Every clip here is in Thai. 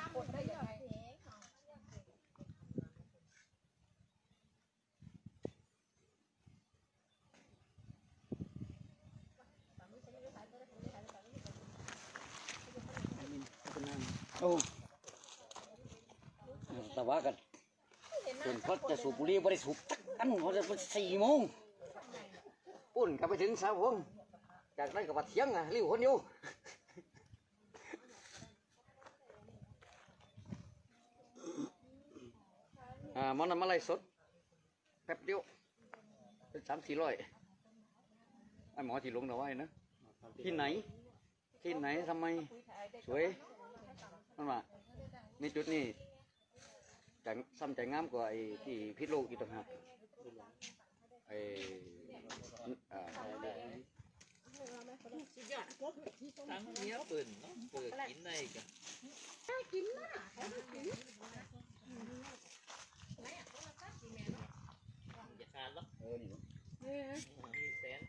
ดคนได้ยังไงโอ้แต่ว่ากันจนเขาจะสูบบุหรี่บริสุทธิ์ตักอันเขาจะเป็นสี่โมงปุ่นกลับไปถึงสาวงจากนั้นก็มาเที่ยงอะริ้วคนอยู่อ่า มันนำมาไล่สด แป๊บเดียวเป็นสามสี่ร้อยไอ้หมอที่ลงเอาไว้นะ ที่ไหน ที่ไหนทำไม สวยนั่นว่าในจุดนี้จะซ้ำใจงามกว่าไอ้ที่พิษโลกอีกต่างหากไอ้อ่าทั้งเนี้ยเปิ่นเนาะเปิดกินได้กันอย่าขาดหรอก เออ นี่มีแสน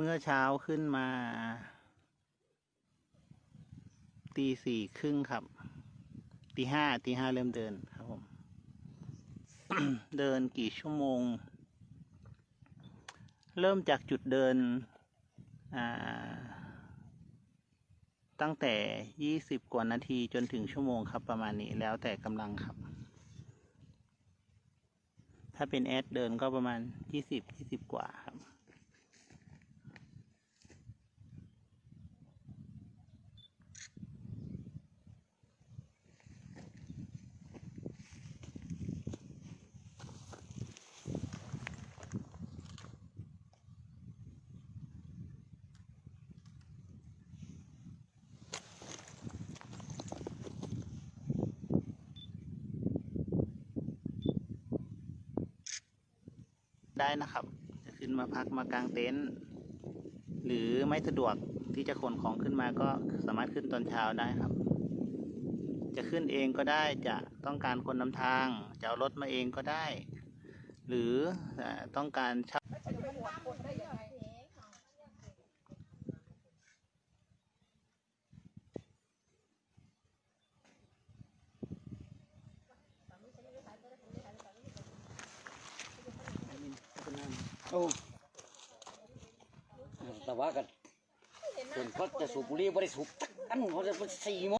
เมื่อเช้าขึ้นมา ตีสี่ครึ่งครับ ตีห้าตีห้าเริ่มเดินครับผม เดินกี่ชั่วโมง เริ่มจากจุดเดิน ตั้งแต่ยี่สิบกว่านาทีจนถึงชั่วโมงครับประมาณนี้แล้วแต่กำลังครับ ถ้าเป็นแอดเดินก็ประมาณยี่สิบยี่สิบกว่าครับ ได้นะครับ จะขึ้นมาพักมากางเต็นท์หรือไม่สะดวกที่จะขนของขึ้นมาก็สามารถขึ้นตอนเช้าได้ครับ จะขึ้นเองก็ได้จะต้องการคนนำทางจะเอารถมาเองก็ได้ หรือเอ่อต้องการเช่า จะไปหวดคนได้ยังไง โอ้แต่ว่ากันจนเขาจะสูบบุหรี่บริสุทธิ์ตักอันเขาจะเป็นสี่โม